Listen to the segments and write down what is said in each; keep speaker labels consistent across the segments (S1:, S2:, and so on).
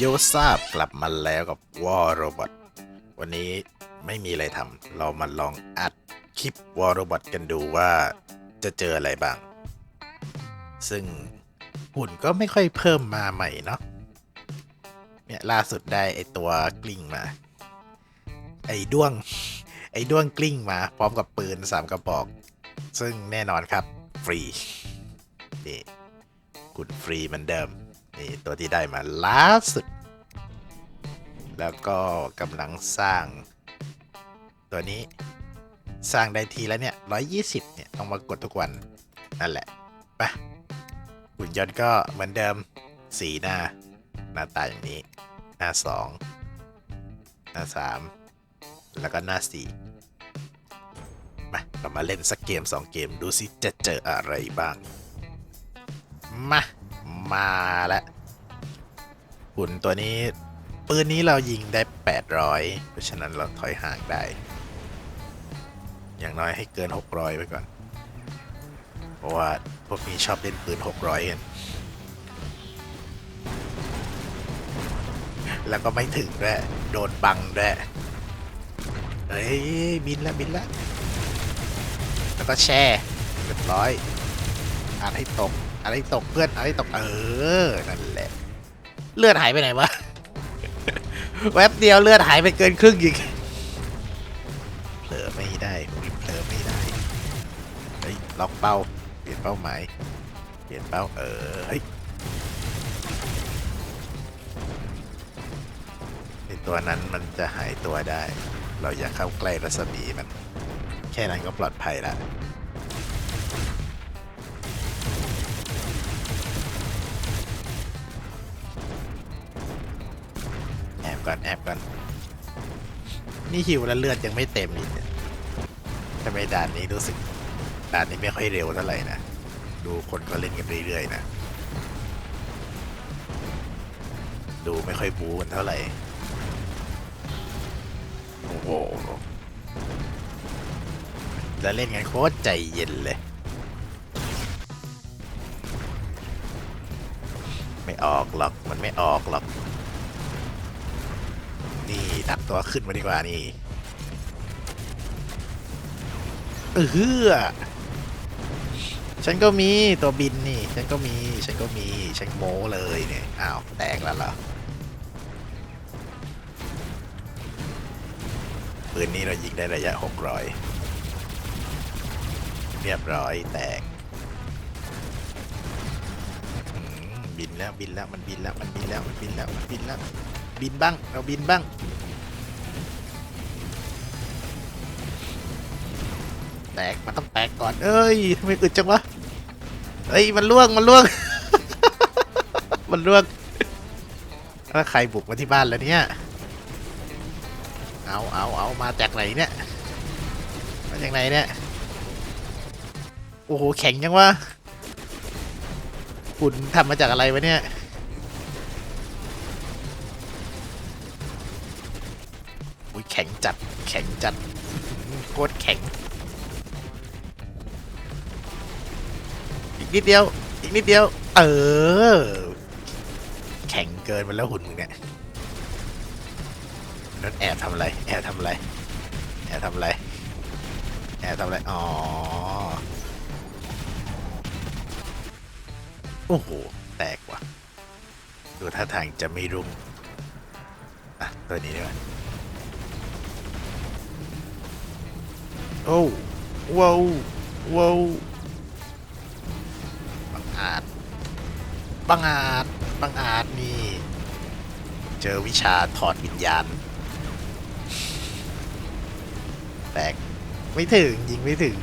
S1: โยซาบกลับมาแล้วกับวอร์โรบอทวันนี้ไม่มีอะไรทำเรามาลองอัดคลิปวอร์โรบอทกันดูว่าจะเจออะไรบ้าง ซึ่งหุ่นก็ไม่ค่อยเพิ่มมาใหม่เนาะเนี่ยล่าสุดได้ไอตัวกลิ้งมา ไอด้วง ไอด้วงกลิ้งมาพร้อมกับปืนสามกระบอก ซึ่งแน่นอนครับ ฟรีนี่คุณฟรีเหมือนเดิม นี่ตัวที่ได้มาล่าสุด แล้วก็กำลังสร้าง ตัวนี้สร้างได้ทีแล้วเนี่ย120เนี่ย ต้องมากดทุกวัน นั่นแหละไปะหุ่นยนต์ก็เหมือนเดิมสีหน้า หน้าตาอย่างนี้ หน้า2หน้า3แล้วก็หน้า4มาเรามาเล่นสักเกม2เกมดูสิจะเจออะไรบ้าง มา มาแล้วหุ่นตัวนี้ ปืนนี้เรายิงได้ 800 เพราะฉะนั้นเราถอยห่างได้ อย่างน้อยให้เกิน 600ไว้ก่อน เพราะว่าพวกนี้ชอบเล่นปืน 600 กัน แล้วก็ไม่ถึงด้วย โดนบังด้วย เฮ้ย บินแล้วบินแล้วแล้วก็แช่เรียบร้อยอ่านให้ตก อ่านให้ตกเพื่อนอ่านให้ตกเออนั่นแหละ เลือดหายไปไหนวะแวบเดียวเลือดหายไปเกินครึ่งอีกเผลอไม่ได้ผมเผลอไม่ได้เฮ้ยล็อกเป้าเปลี่ยนเป้าหมายเปลี่ยนเป้าเออเฮ้ยไอตัวนั้นมันจะหายตัวได้ เราอย่าเข้าใกล้รัศมีมัน แค่นั้นก็ปลอดภัยละ ก่อนแอบก่อน นี่หิวแล้วเลือดยังไม่เต็มอีกทำไมด่านนี้รู้สึกด่านนี้ไม่ค่อยเร็วเท่าไหร่นะ ดูคนก็เล่นกันเรื่อยๆนะ ดูไม่ค่อยบูกันเท่าไหร่ โอ้โหแล้วเล่นกันโคตรใจเย็นเลย ไม่ออกหรอก มันไม่ออกหรอก นี่ดักตัวขึ้นมาดีกว่านี่เออฉันก็มีตัวบินนี่ ฉันก็มี ฉันก็มี ฉันโม้เลยเนี่ย อ้าว แตกแล้วเหรอปืนนี้เรายิงได้ระยะ 600 เรียบร้อยแตก บินแล้วบินแล้วมันบินแล้วมันบินแล้วมันบินแล้วมันบินแล้ว บินบ้าง เราบินบ้าง แตก มันต้องแตกก่อน เอ้ยทำไมอึดจังวะ เอ้ย มันล่วง มันล่วง มันล่วงแล้วใครบุกมาที่บ้านแล้วเนี่ย เอาเอาเอามาจากไหนเนี่ย มาจากไหนเนี่ย โอ้โห แข็งจังวะคุณทำมาจากอะไรวะเนี่ย อุ้ยแข็ง จัด แข็งจัดโคตรแข็ง อีกนิดเดียว อีกนิดเดียว เออ แข็งเกินไปแล้วหุ่นมึงเนี่ยนั่นแอบทำอะไร แอบทำอะไร แอบทำอะไร แอบทำอะไร อ๋อ โอ้โห แตกว่ะ ดูท่าทางจะไม่รุ่ง อะ ตัวนี้ดีกว่า โอ้ว้าวว้าวบังอาจบังอาจบังอาจนี่ เจอวิชาถอดวิญญาณแตกไม่ถึง ยิงไม่ถึง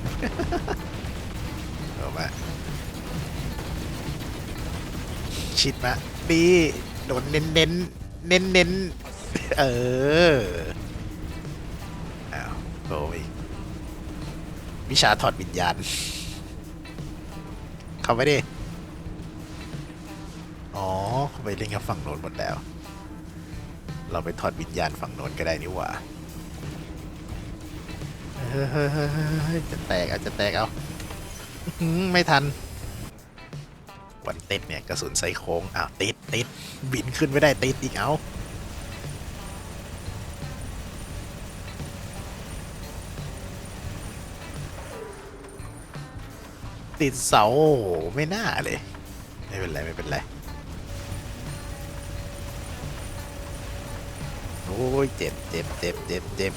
S1: เอามาชิดมาดีโดนเน้นเน้นเน้นเน้นเอออ้าวโอ้ย วิชาถอดวิญญาณ เข้าไปดิ อ๋อเขาไปเล่นกับฝั่งโน้นหมดแล้ว เราไปถอดวิญญาณฝั่งโน้นก็ได้นี่หว่าเฮ้ยจะแตกเอาจะแตกเอาไม่ทัน วันติดเนี่ยกระสุนใส่โค้งอ้าวติดติดติดบินขึ้นไม่ได้ติดอีกเอา ติดเสาโอ้โหไม่น่าเลย ไม่เป็นไร ไม่เป็นไร โอ้ยเจ็บเจ็บเจ็บเจ็บเจ็บ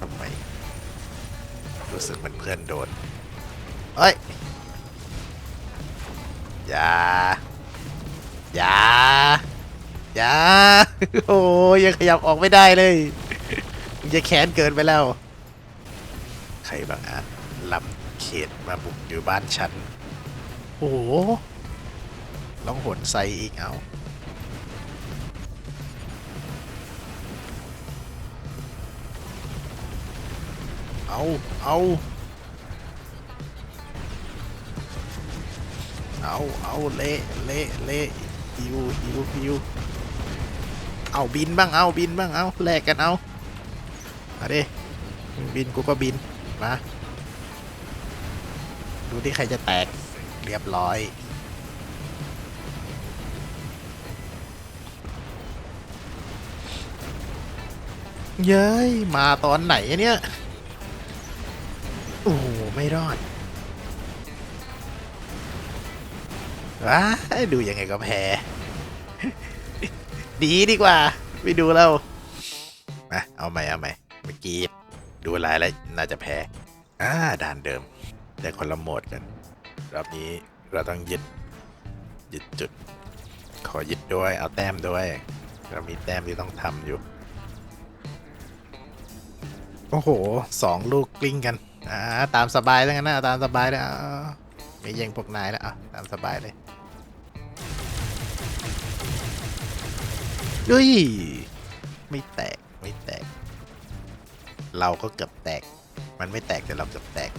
S1: ทำไมรู้สึกเหมันเพื่อนโดนเอ้ย อย่า อย่า อย่า โอ้ยยังขยับออกไม่ได้เลย จะแค้นเกินไปแล้ว ใครบางอาจล้ำเขตมาบุกอยู่บ้านฉัน โอ้โหลองหนใส่อีกเอาเอาเอาเอาเอาเละเละเละฮิวฮิวฮิวเอาบินบ้างเอาบินบ้างเอาแลกกันเอาเอาดิมึงบินกูก็บิน มาดูที่ใครจะแตกเรียบร้อยเย้ย มาตอนไหนอะเนี่ย โอ้ไม่รอดว้าดูยังไงก็แพ้ ดีดีกว่าไม่ดูแล้วมาเอาใหม่ เอาใหม่เมื่อกี้ ดูลายแล้วน่าจะแพ้อ่าด่านเดิม แต่คนละโหมดกัน รอบนี้เราต้องยึดยึดจุด ขอยึดด้วยเอาแต้มด้วย เรามีแต้มที่ต้องทำอยู่ โอ้โหสองลูกกลิ้งกันอ่าตามสบายแล้วกันนะตามสบายแล้วไม่ย่งพวกนายแล้วอะตามสบายเลยดุยไม่แตก ไม่แตก เราก็เกือบแตก มันไม่แตกแต่เราเกือบแตก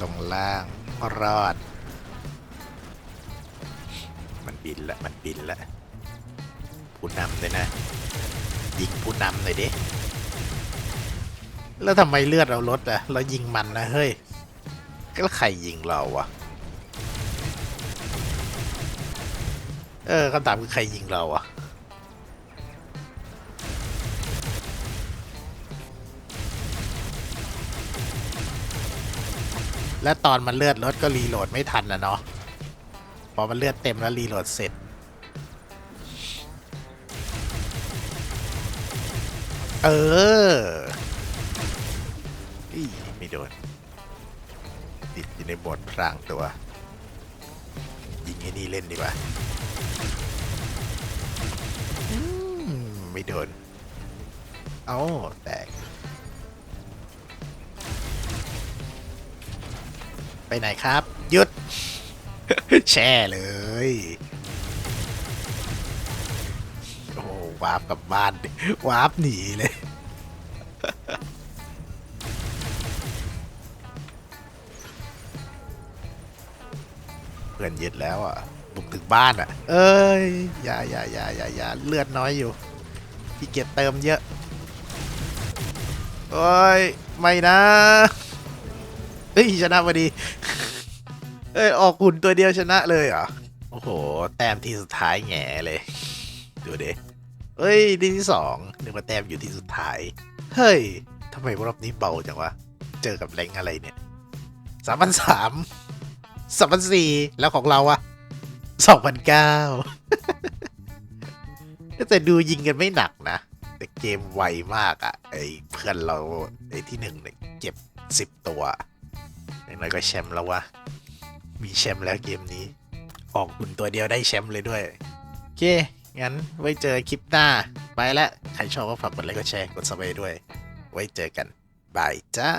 S1: ลงล่างรอด มันบินละ มันบินละ ผู้นำเลยนะ ยิงผู้นำเลยดิ แล้วทำไมเลือดเราลดอะเรายิงมันนะเฮ้ย ก็ใครยิงเราวะ เออคำถามคือใครยิงเราอะและตอนมันเลือดลดก็รีโหลดไม่ทันนะเนาะพอมันเลือดเต็มแล้วรีโหลดเสร็จ เออไม่โดนติดอยู่ในบทพรางตัว ยิงไอ้นี่เล่นดีกว่า ไม่โดนเอาแตก ไปไหนครับหยุด แช่เลย โอ้โหวาร์ปกลับบ้านดิวาร์ปหนีเลยเพื่อนยึดแล้วอะ บุกถึงบ้านอะ เอ้ยอย่าอย่าอย่าอย่าอย่าเลือดน้อยอยู่พี่เกียจเติมเยอะโอ้ยไม่นะเฮ้ยชนะพอดีเอ้ยออกหุ่นตัวเดียวชนะเลยเหรอโอ้โห แต้มที่สุดท้ายแง่เลย ดูเดิเอ้ยดีที่สองนึกว่าแต้มอยู่ที่สุดท้าย เฮ้ยทำไมรอบนี้เบาจังวะ เจอกับแรงอะไรเนี่ยสามพันสามสามพันสี่แล้วของเราอะ สองพันเก้าแต่ดูยิงกันไม่หนักนะ แต่เกมไวมากอะไอเพื่อนเรา ไอที่หนึ่งเนี่ยเก็บสิบตัวอย่างน้อยก็แชมป์แล้ววะ มีแชมป์แล้วเกมนี้ ออกหุ่นตัวเดียวได้แชมป์เลยด้วย โอเค งั้นไว้เจอคลิปหน้า ไปล้วใครชอบก็ฝากกดไลค์กดแชร์กดซับสไครต์ด้วย ไว้เจอกัน บายจ้า